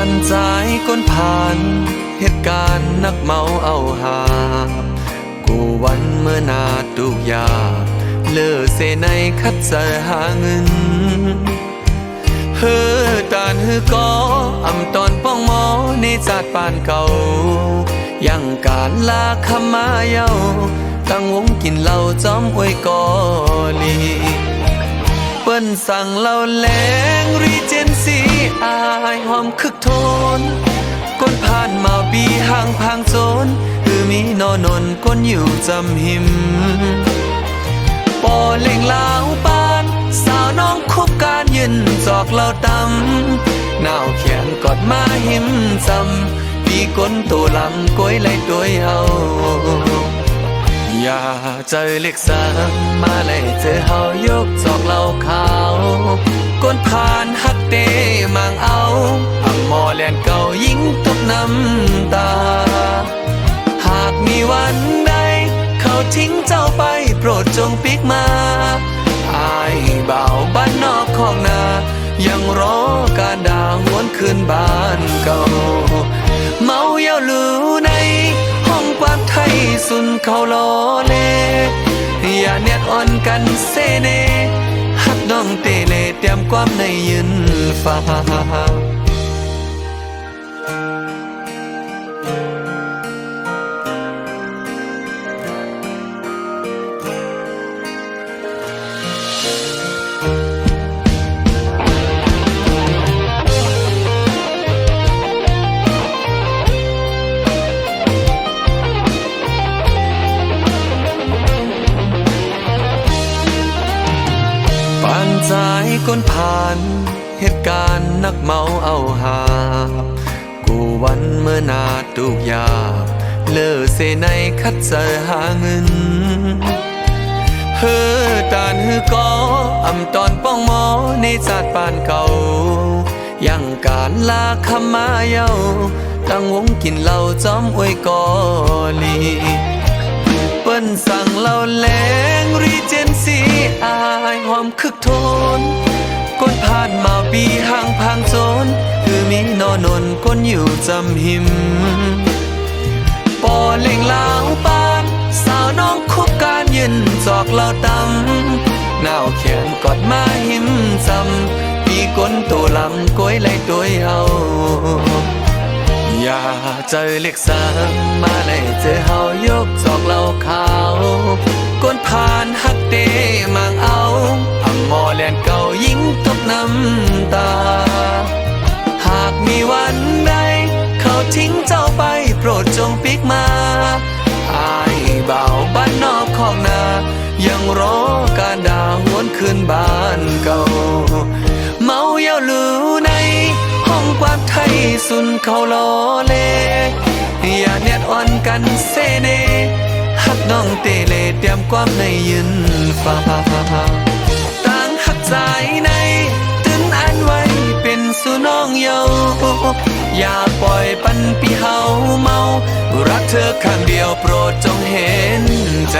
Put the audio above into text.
ก้นผ่านเหตุการณ์นักเมาเอาหา กูวันเมื่อนาตุกยา เลอเสในคัดเสหาเงินเฮือตานฮือก็อำตอนป้องหมอในจาดปานเก่า ยังการลาคำมาเย้าตั้งวงกินเหล้าจอมอวยกอลี ปิ้นสั่งเราแรงรีเจนซีอายหอมคึกโทนก้นผ่านมาบีห่างพางโซนคือมีนอนนก้นอยู่จำหิมปอเล่งลาวปานสาวน้องคบการยืนจอกเราตำหนาวแขนกอดมาหิมจำปีก้นตัวลำก้อยไหลตัวเฮา อย่าเจเล็กสามมาเลยเจอเฮายกจอกเหล่าขาวก้นผ่านฮักเตมังเอาอังมอแลนเก่ายิงตกน้ำตา หากมีวันใด เขาทิ้งเจ้าไปโปรดจงปิกมาอายบ่าวบ้านนอกของนา ยังรอการด่าวหวนคืนบ้านเก่า เมาเย้าลือในห้องกวางไทย สุนเขาลอเล อย่าเนียดอ่อนกันเซเนฮักน้องเตเลเตรียมความในยืนฟ้า ปานใจก้นผ่านเหตุการณ์นักเมาเอาหา กูวันเมื่อนาตุกยา เลอเสในคัดเสหาเงินเฮือตานฮือก็อำตอนป้องหมอในจาดปานเก่า ยังการลาคมาเย้าตั้งวงกินเหล้าจอมอวยกอลี เปิ้นสั่งเราแรงรีเจนซีอายหอมคึกโทนก้นผ่านมาปีห่างพางโซนคือมีนอนนก้นอยู่จำหิม ปอเล่งลาวปานสาวน้องคบการยืนจอกเราตำหนาวแขนกอดมาหิมจำปีก้นตัวลำก้อยไหลตัวเฮาอย่าเจเล็กสามมาเลยเจอ ก้นผ่านฮักเตมังเอาอังมอแลนเก่ายิงตกน้ำตา หากมีวันใด เขาทิ้งเจ้าไปโปรดจงปิกมาอายบ่าบ้านนอกของนา ยังรอการดาวหวนคืนบ้านเก่า เมาเย้าลือในห้องกวางไทยสุนเขาลอเล อย่าเนียดอ่อนกันเซเนักน้องเตเลเตรียมความในยืนฟ้าต่างหักใจในตื่นอันไว้เป็นสุน้องเยาอย่าปล่อยปันปีเฮาเมา รักเธอข้างเดียวโปรดจงเห็นใจ